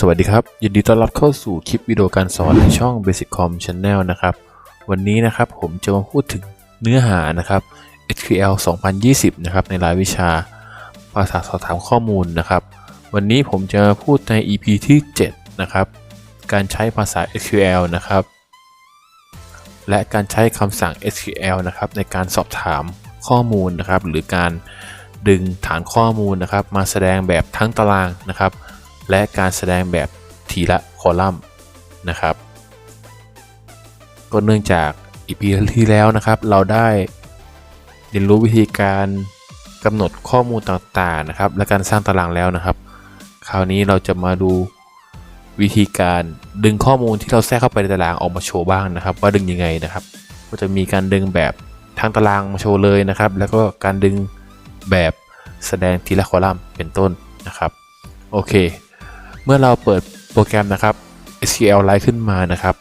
สวัสดีครับ ยินดีต้อนรับเข้าสู่คลิปวิดีโอการสอนในช่อง Basic Com Channel นะครับ วันนี้นะครับผมจะมาพูดถึงเนื้อหานะครับ SQL 2020 นะครับในรายวิชา ภาษาสอบถามข้อมูลนะครับ วันนี้ผมจะมาพูดใน EP ที่ 7 นะครับ การใช้ภาษา SQL นะครับ และการใช้คำสั่ง SQL นะครับในการสอบถามข้อมูลนะครับ หรือการดึงฐานข้อมูลนะครับ มาแสดงแบบทั้งตารางนะครับ และการแสดงแบบทีละคอลัมน์นะครับ ก็เนื่องจากอีพีที่แล้วนะครับ เราได้เรียนรู้วิธีการกำหนดข้อมูลต่างๆนะครับ และการสร้างตารางแล้วนะครับ คราวนี้เราจะมาดูวิธีการดึงข้อมูลที่เราแทรกเข้าไปในตารางออกมาโชว์บ้างนะครับ ว่าดึงยังไงนะครับ ก็จะมีการดึงแบบทั้งตารางมาโชว์เลยนะครับ แล้วก็การดึงแบบแสดงทีละคอลัมน์เป็นต้นนะครับ โอเค เมื่อเราเปิดโปรแกรมนะครับ SQLite ขึ้นมานะครับ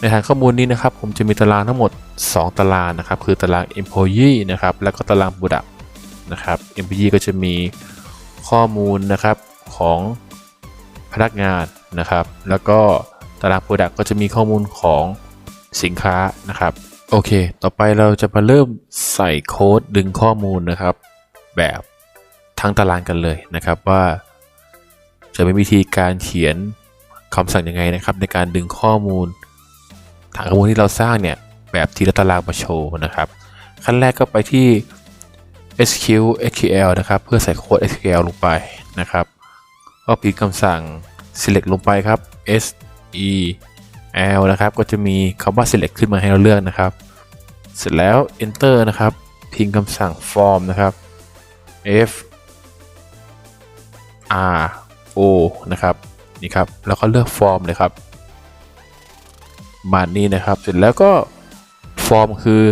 ในฐานข้อมูลนี้นะครับ ผมจะมีตารางทั้งหมด 2 ตารางนะครับ คือตาราง employee นะครับ แล้วก็ตาราง product นะครับ employee ก็จะมีข้อมูลนะครับของพนักงานนะครับ แล้วก็ตาราง product ก็จะมีข้อมูลของสินค้านะครับโอเค ต่อไปเราจะมาเริ่มใส่โค้ดดึงข้อมูลนะครับ แบบทั้งตารางกันเลยนะครับว่า จะมีวิธีการเขียนคำสั่งยังไงนะครับ ในการดึงข้อมูลฐานข้อมูลที่เราสร้างเนี่ย แบบทีละตารางมาโชว์นะครับ ขั้นแรกก็ไปที่ SQ SQL นะครับ เพื่อใส่โค้ด SQL ลงไปนะครับ ก็พิมพ์คำสั่ง select ลงไปครับ S E L นะครับ ก็จะมีคำว่า select ขึ้นมาให้เราเลือกนะครับ เสร็จแล้ว enter นะครับ พิมพ์คำสั่ง form นะครับ F R O นะครับนี่ครับแล้วก็เลือกฟอร์มเลยครับมานี้นะครับ เสร็จแล้วก็ฟอร์มคือ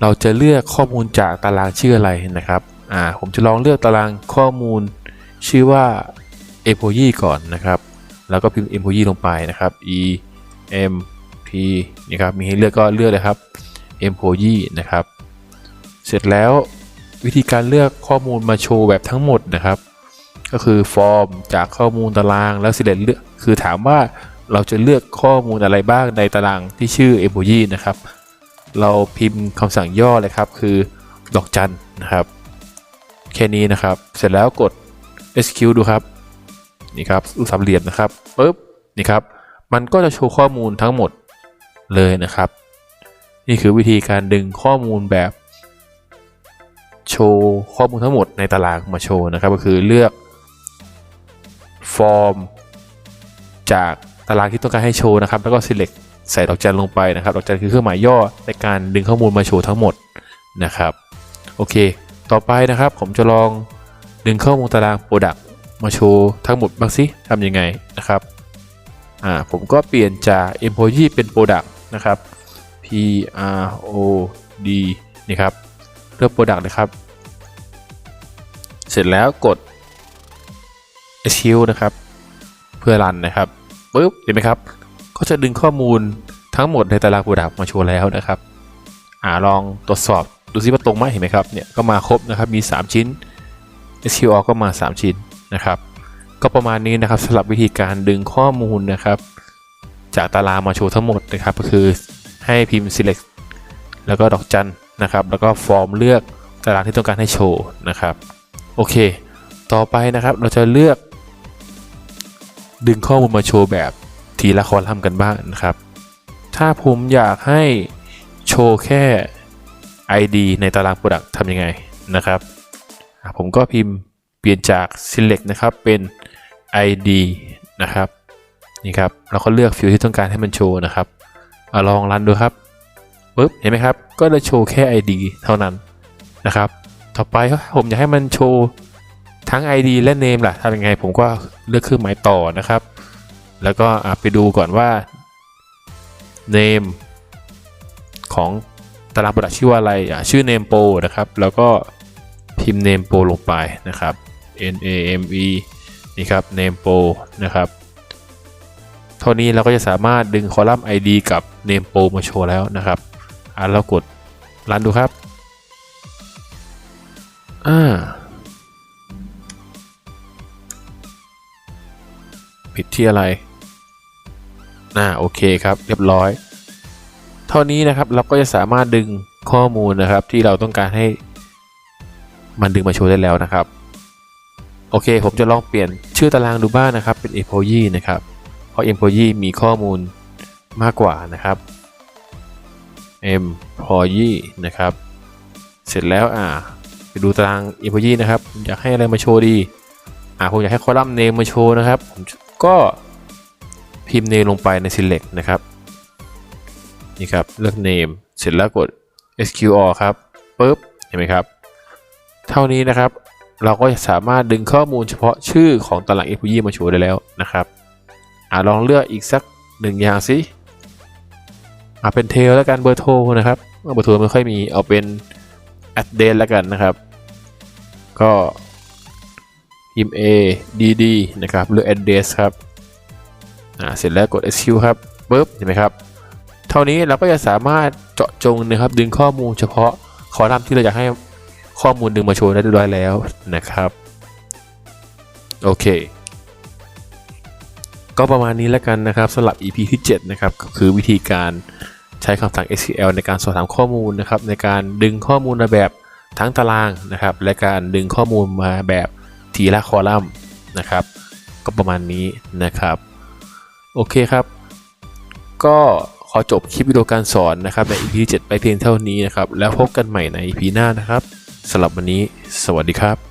เราจะเลือกข้อมูลจากตารางชื่ออะไรนะครับอ่าผมจะลองเลือกตารางข้อมูลชื่อว่า employee ก่อนนะครับ แล้วก็พิมพ์ employee ลงไปนะครับ e m p นี่ครับมีให้เลือกก็เลือกเลยครับ employee นะครับ เสร็จแล้ววิธีการเลือกข้อมูลมาโชว์แบบทั้งหมดนะครับ ก็คือฟอร์มจากข้อมูลตารางแล้วสิเลตเลือกคือถามว่าเราจะเลือกข้อมูลอะไรบ้างในตารางที่ชื่อ emoji นะครับ เราพิมพ์คำสั่งย่อเลยครับ คือดอกจันนะครับ แค่นี้นะครับ เสร็จแล้วกด SQ ดูครับ นี่ครับรูปสามเหลี่ยมนะครับปุ๊บนี่ครับ มันก็จะโชว์ข้อมูลทั้งหมดเลยนะครับ นี่คือวิธีการดึงข้อมูลแบบ โชว์ข้อมูลทั้งหมดในตารางมาโชว์นะครับ ก็คือเลือก ฟอร์มจากตารางที่ต้องการให้โชว์นะครับ แล้วก็ select ใส่ดอกจันลงไปนะครับ ดอกจันคือเครื่องหมายย่อในการดึงข้อมูลมาโชว์ทั้งหมดนะครับ โอเค ต่อไปนะครับ ผมจะลองดึงข้อมูลตาราง Product มาโชว์ทั้งหมดบ้างสิทำยังไงนะครับ อ่า ผมก็เปลี่ยนจาก employee เป็น Product นะครับ P R O D นี่ครับ เลือก Product นะครับ เสร็จแล้วกด SQ นะครับ เพื่อรันนะครับปุ๊บเห็นไหมครับ ก็จะดึงข้อมูลทั้งหมดในตาราง Product มาโชว์แล้วนะครับอ่าลองตรวจสอบดูซิว่าตรงไหมเห็นไหมครับเนี่ยก็มาครบนะครับมี 3 ชิ้น SQL ก็มา 3 ชิ้นนะครับ ก็ประมาณนี้นะครับสำหรับวิธีการดึงข้อมูลนะครับ จากตารางมาโชว์ทั้งหมดนะครับ ก็คือให้พิมพ์ select แล้วก็ดอกจันนะครับ แล้วก็ฟอร์มเลือกตารางที่ต้องการให้โชว์นะครับ โอเค ต่อไปนะครับเราจะเลือก ดึงข้อมูลมาโชว์แบบทีละคอลัมน์กันบ้างนะครับ ถ้าผมอยากให้โชว์แค่ ID ในตาราง Product ทำยังไงนะครับ ผมก็พิมพ์เปลี่ยนจาก select นะครับเป็น ID นะครับนี่ครับเราก็เลือกฟิลที่ต้องการให้มันโชว์นะครับอลองรันดูครับปึ๊บเห็นไหมครับ ก็จะโชว์แค่ ID เท่านั้นนะครับ ต่อไปผมอยากให้มันโชว์ ทั้ง ID และ Name ล่ะทำยังไงผมก็เลือกเครื่องหมายต่อนะครับ แล้วก็ไปดูก่อนว่า Name ของตารางประดับชื่อว่าอะไระชื่อ Name Pro นะครับ แล้วก็พิมพ์ Name Pro ลงไปนะครับ N A M E นี่ครับ Name Pro นะครับ เท่านี้เราก็จะสามารถดึงคอลัมน์ ID กับ Name Pro มาโชว์แล้วนะครับอะเรากดรันดูครับ อ่า ที่อะไรน่าโอเคครับเรียบร้อย เท่านี้นะครับเราก็จะสามารถดึงข้อมูลนะครับ ที่เราต้องการให้มันดึงมาโชว์ได้แล้วนะครับ โอเค ผมจะลองเปลี่ยนชื่อตารางดูบ้างนะครับ เป็น employee นะครับ เพราะ employee มีข้อมูลมากกว่านะครับ employee นะครับ เสร็จแล้วอ่าไปดูตาราง employee นะครับ อยากให้อะไรมาโชว์ดี อ่าผมอยากให้คอลัมน์ name มาโชว์นะครับผม ก็พิมพ์ name ลงไปใน select นะครับ นี่ครับ เลือก name เสร็จแล้วกด sqr ครับปุ๊บ เห็นไหมครับ เท่านี้นะครับ เราก็สามารถดึงข้อมูลเฉพาะชื่อของตาราง f u e มาโชว์ได้แล้วนะครับอ่าลองเลือกอีกสักหนึ่งอย่างสิอ่าเป็นเทลแล้วกันเบอร์โทรนะครับเบอร์โทรไม่ค่อยมีเอาเป็น address แล้วกันนะครับ ก็ พิมพ์ a dd นะครับหรือ address ครับอ่าเสร็จแล้วกด execute ครับปุ๊บเห็นไหมครับ เท่านี้เราก็จะสามารถเจาะจงนะครับดึงข้อมูลเฉพาะคอลัมน์ที่เราอยากให้ข้อมูลดึงมาโชว์ได้เรียบร้อยแล้วนะครับ โอเค ก็ประมาณนี้แล้วกันนะครับสำหรับ EP ที่ 7 นะครับก็คือวิธีการใช้คำสั่ง SQL ในการสอบถามข้อมูลนะครับในการดึงข้อมูลมาแบบทั้งตารางนะครับ และการดึงข้อมูลมาแบบ ทีละคอลัมน์นะครับ ก็ประมาณนี้นะครับ โอเคครับ ก็ขอจบคลิปวิดีโอการสอนนะครับใน EP 7 ไปเพียงเท่านี้นะครับ แล้วพบกันใหม่ใน EP หน้านะครับสำหรับวันนี้ สวัสดีครับ